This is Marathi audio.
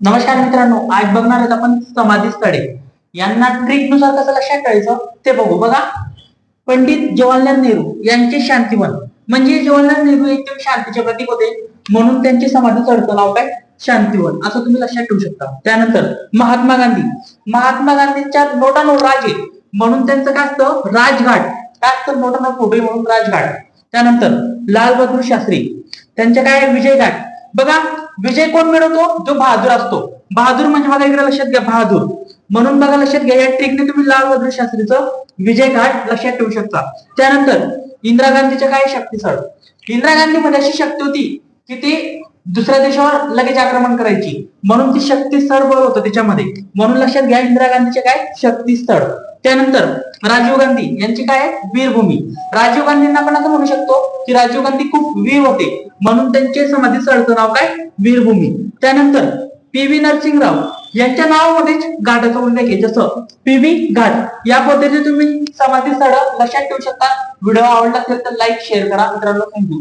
नमस्कार मित्रांनो आज बघणार आहोत आपण समाधी स्थळे. यांना ट्रिकनुसार कसं लक्षात ठेवायचं ते बघू. बघा पंडित जवाहरलाल नेहरू यांचे शांतीवन. म्हणजे जवाहरलाल नेहरू एकदम शांतीचे प्रतीक होते म्हणून त्यांची समाधी चढतं नाव काय? शांतीवन. असं तुम्ही लक्षात ठेवू शकता. त्यानंतर महात्मा गांधी. महात्मा गांधींच्या नोटानोट राजे म्हणून त्यांचं काय असतं? राजघाट. काय असतं? नोटानोट फोटो म्हणून राजघाट. त्यानंतर लाल बहादूर शास्त्री. त्यांचे काय? विजय घाट बघा विजय कोण मिळवतो? जो बहादूर असतो. बहादूर म्हणजे बघा इकडे लक्षात घ्या बहादूर. म्हणून बघा लक्षात घ्या या ट्रिकने तुम्ही लाल बहादूर शास्त्रीचं विजय घाट लक्षात ठेवू शकता. त्यानंतर इंदिरा गांधीचे काय शक्तीस्थळ? इंदिरा गांधी मध्ये अशी शक्ती होती की ती दुसऱ्या देशावर लगेच आक्रमण करायची. म्हणून ती शक्तीस्थळ बळ होतं त्याच्यामध्ये. म्हणून लक्षात घ्या इंदिरा गांधीचे काय? शक्तीस्थळ. त्यानंतर राजीव गांधी यांची काय आहे? वीरभूमी. राजीव गांधींना आपण असं म्हणू शकतो की राजीव गांधी खूप वीर होते. म्हणून त्यांचे समाधी स्थळचं नाव काय? वीरभूमी. त्यानंतर पी व्ही नरसिंगराव यांच्या नावामध्येच घाटाचा उल्लेख आहे. जसं पी व्ही घाट. या पद्धतीने तुम्ही समाधी स्थळ लक्षात ठेवू शकता. व्हिडिओ आवडला असेल तर लाईक शेअर करा. मित्रांनो थँक्यू.